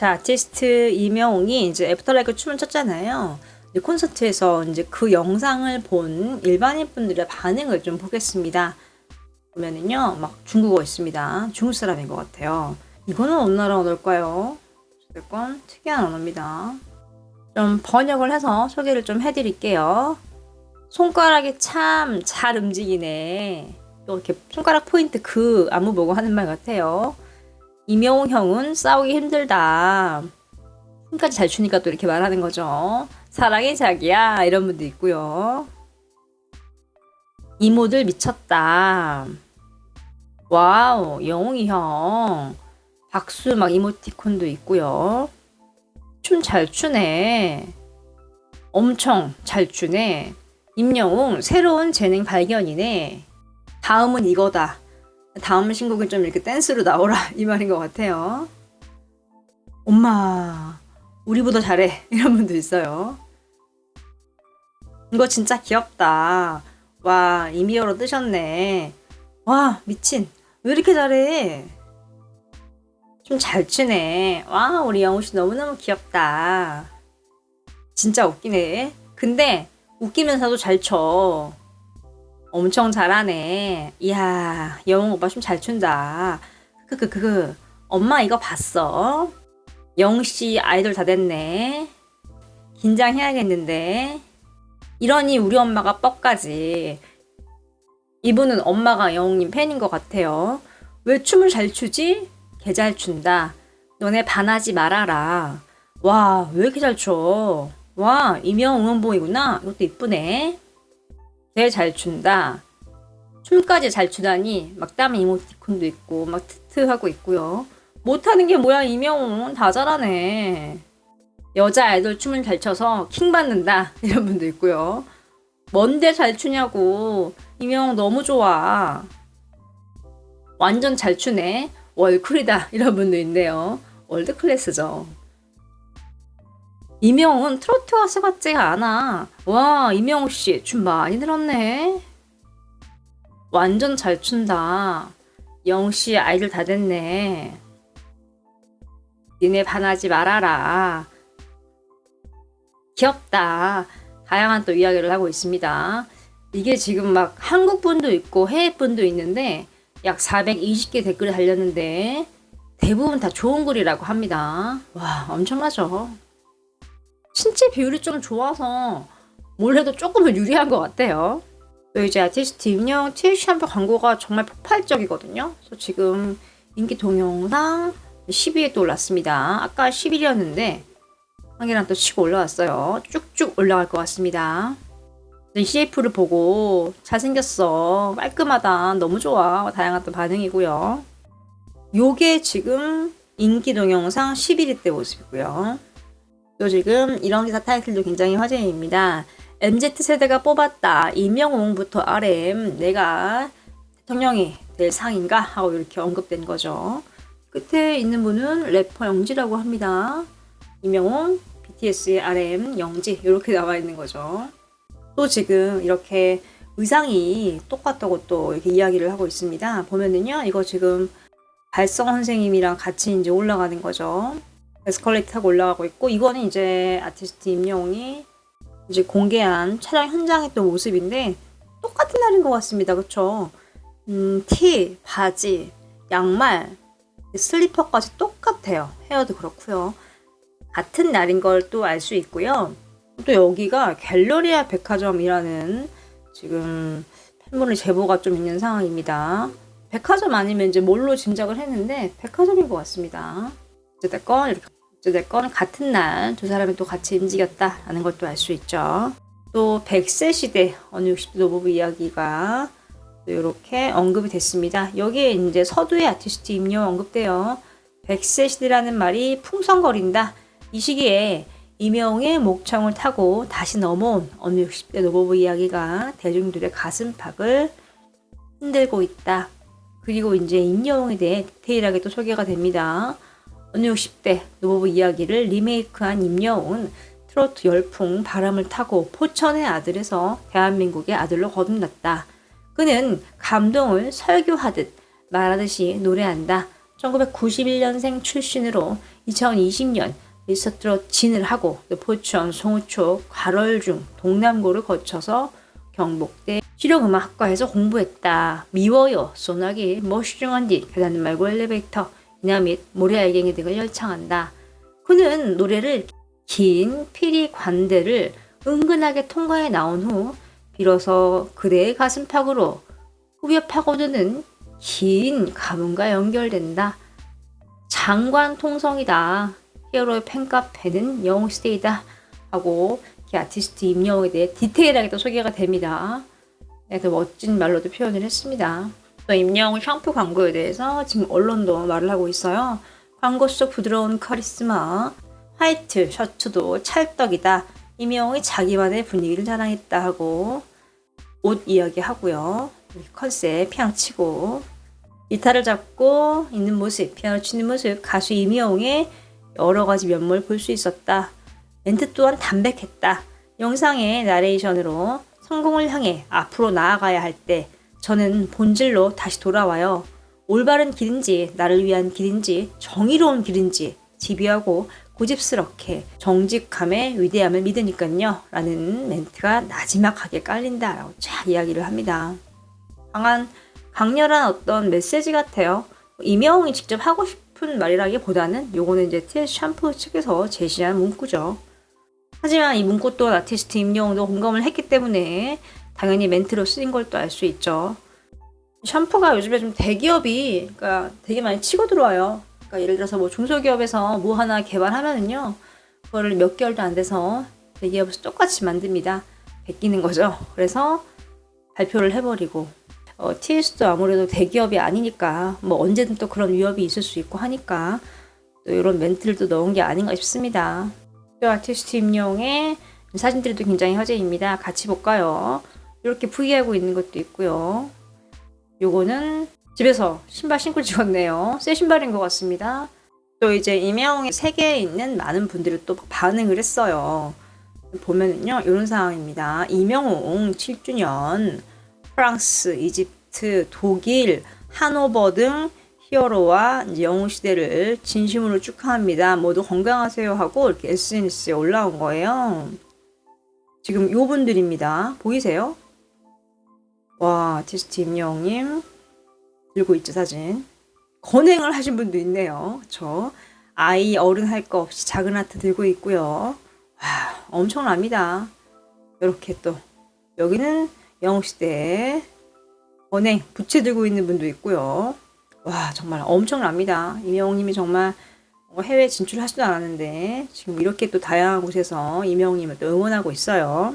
자, 아티스트 이명웅이 이제 애프터라이크 춤을 췄잖아요. 콘서트에서 이제 그 영상을 본 일반인 분들의 반응을 좀 보겠습니다. 보면은요, 막 중국어 있습니다. 중국 사람인 것 같아요. 이거는 어느 나라 언어일까요? 어쨌건 특이한 언어입니다. 좀 번역을 해서 소개를 좀 해드릴게요. 손가락이 참 잘 움직이네. 또 이렇게 손가락 포인트 그 안무 보고 하는 말 같아요. 이명웅 형은 싸우기 힘들다. 힘까지 잘 추니까 또 이렇게 말하는 거죠. 사랑해 자기야 이런 분도 있고요. 이모들 미쳤다. 와우 영웅이 형 박수 막 이모티콘도 있고요. 춤 잘 추네. 엄청 잘 추네. 임영웅 새로운 재능 발견이네. 다음은 이거다. 다음 신곡은 좀 이렇게 댄스로 나오라 이 말인 것 같아요. 엄마 우리보다 잘해 이런 분도 있어요. 이거 진짜 귀엽다. 와 이미어로 뜨셨네. 와 미친 왜 이렇게 잘해? 좀잘 추네. 와 우리 영우 씨 너무너무 귀엽다. 진짜 웃기네. 근데 웃기면서도 잘 쳐. 엄청 잘하네. 이야, 영웅 오빠 춤잘 춘다. 크크크크. 엄마 이거 봤어? 영웅 씨 아이돌 다 됐네. 긴장해야겠는데. 이러니 우리 엄마가 뻑가지. 이분은 엄마가 영웅님 팬인 것 같아요. 왜 춤을 잘 추지? 개 잘 춘다. 너네 반하지 말아라. 와, 왜 이렇게 잘 춰? 와, 이명 응원봉이구나. 이것도 이쁘네. 개잘 춘다. 춤까지 잘 추다니 막 땀 이모티콘도 있고 막 트트 하고 있고요. 못하는 게 뭐야 이명웅 다 잘하네. 여자 아이돌 춤을 잘 춰서 킹 받는다 이런 분도 있고요. 뭔데 잘 추냐고 이명웅 너무 좋아. 완전 잘 추네. 월클이다 이런 분도 있네요. 월드 클래스죠. 이명웅은 트로트 가수 같지가 않아. 와, 이명웅 씨, 춤 많이 늘었네. 완전 잘 춘다. 영웅 씨, 아이들 다 됐네. 니네 반하지 말아라. 귀엽다. 다양한 또 이야기를 하고 있습니다. 이게 지금 막 한국 분도 있고 해외 분도 있는데 약 420개 댓글이 달렸는데 대부분 다 좋은 글이라고 합니다. 와, 엄청나죠? 신체 비율이 좀 좋아서 뭘 해도 조금은 유리한 것 같아요. 또 이제 아티스트 임영 TH 샴푸 광고가 정말 폭발적이거든요. 그래서 지금 인기 동영상 10위에 또 올랐습니다. 아까 11위였는데 한 개랑 또 치고 올라왔어요. 쭉쭉 올라갈 것 같습니다. CF를 보고 잘생겼어. 깔끔하다. 너무 좋아. 다양한 또 반응이고요. 요게 지금 인기 동영상 11위 때 모습이고요. 또 지금 이런 기사 타이틀도 굉장히 화제입니다. MZ세대가 뽑았다. 임영웅부터 RM 내가 대통령이 될 상인가? 하고 이렇게 언급된 거죠. 끝에 있는 분은 래퍼 영지라고 합니다. 임영웅, BTS의 RM, 영지 이렇게 나와 있는 거죠. 또 지금 이렇게 의상이 똑같다고 또 이렇게 이야기를 하고 있습니다. 보면은요, 이거 지금 발성 선생님이랑 같이 이제 올라가는 거죠. 에스컬레이터 타고 올라가고 있고, 이거는 이제 아티스트 임영웅이 이제 공개한 촬영 현장의 또 모습인데, 똑같은 날인 것 같습니다. 그쵸? 음, 티, 바지, 양말, 슬리퍼까지 똑같아요. 헤어도 그렇고요. 같은 날인 걸 또 알 수 있고요. 또 여기가 갤러리아 백화점이라는 지금 팬분의 제보가 좀 있는 상황입니다. 백화점 아니면 이제 뭘로 짐작을 했는데 백화점인 것 같습니다. 어쨌건 이렇게 어쨌건 같은 날 두 사람이 또 같이 움직였다라는 걸또알수 있죠. 또 100세 시대 어느 60대 노부부 이야기가 이렇게 언급이 됐습니다. 여기에 이제 서두의 아티스트 임요 언급돼요. 100세 시대라는 말이 풍성거린다. 이 시기에 이명의 목청을 타고 다시 넘어온 어느 60대 노부부 이야기가 대중들의 가슴팍을 흔들고 있다. 그리고 이제 임영웅에 대해 디테일하게 또 소개가 됩니다. 어느 60대 노부부 이야기를 리메이크한 임영웅은 트로트 열풍 바람을 타고 포천의 아들에서 대한민국의 아들로 거듭났다. 그는 감동을 설교하듯 말하듯이 노래한다. 1991년생 출신으로 2020년 미스터트롯 진을 하고 또 포천, 송우초, 괄월중, 동남고를 거쳐서 경북대 실용음악학과에서 공부했다. 미워요, 소나기, 머시중한 뒷, 계단 말고 엘리베이터, 이나밋, 모래알갱이 등을 열창한다. 그는 노래를 긴 피리 관대를 은근하게 통과해 나온 후 비로소 그대의 가슴팍으로 후벼 파고드는 긴 가문과 연결된다. 장관 통성이다. 히어로의 팬카페는 영웅시대이다. 하고 이 아티스트 임영웅에 대해 디테일하게 또 소개가 됩니다. 네, 또 멋진 말로도 표현을 했습니다. 또 임영웅 샴푸 광고에 대해서 지금 언론도 말을 하고 있어요. 광고 속 부드러운 카리스마, 화이트 셔츠도 찰떡이다. 임영웅이 자기만의 분위기를 자랑했다 하고 옷 이야기 하고요. 컨셉 피아노 치고 기타를 잡고 있는 모습, 피아노 치는 모습, 가수 임영웅의 여러 가지 면모를 볼 수 있었다. 멘트 또한 담백했다. 영상의 나레이션으로 성공을 향해 앞으로 나아가야 할 때 저는 본질로 다시 돌아와요. 올바른 길인지, 나를 위한 길인지, 정의로운 길인지 집요하고 고집스럽게 정직함의 위대함을 믿으니까요. 라는 멘트가 나지막하게 깔린다 라고 쫙 이야기를 합니다. 강한, 강렬한 어떤 메시지 같아요. 이명웅이 직접 하고 싶은 말이라기보다는 요거는 이제 TS 샴푸 측에서 제시한 문구죠. 하지만 이 문구 또한 아티스트 임영웅도 공감을 했기 때문에 당연히 멘트로 쓰인 걸 또 알 수 있죠. 샴푸가 요즘에 좀 대기업이 그러니까 되게 많이 치고 들어와요. 그러니까 예를 들어서 뭐 중소기업에서 뭐 하나 개발하면은요, 그거를 몇 개월도 안 돼서 대기업에서 똑같이 만듭니다. 베끼는 거죠. 그래서 발표를 해버리고 어, TS도 아무래도 대기업이 아니니까 뭐 언제든 또 그런 위협이 있을 수 있고 하니까 또 이런 멘트를 또 넣은 게 아닌가 싶습니다. 또 아티스트 임용의 사진들도 굉장히 화제입니다. 같이 볼까요? 이렇게 부위하고 있는 것도 있고요. 요거는 집에서 신발 신고 찍었네요. 새 신발인 것 같습니다. 또 이제 임영웅의 세계에 있는 많은 분들이 또 반응을 했어요. 보면은요, 이런 상황입니다. 임영웅 7주년, 프랑스, 이집트, 독일, 하노버 등 히어로와 영웅 시대를 진심으로 축하합니다. 모두 건강하세요 하고 이렇게 SNS에 올라온 거예요. 지금 요 분들입니다. 보이세요? 와, 아티스트 임영웅님 들고 있죠, 사진. 건행을 하신 분도 있네요. 저 아이 어른 할 거 없이 작은 하트 들고 있고요. 와, 엄청납니다. 이렇게 또 여기는 영웅시대 건행 부채 들고 있는 분도 있고요. 와 정말 엄청납니다. 이명웅님이 정말 뭐 해외 진출하지도 않았는데 지금 이렇게 또 다양한 곳에서 이명웅님을 또 응원하고 있어요.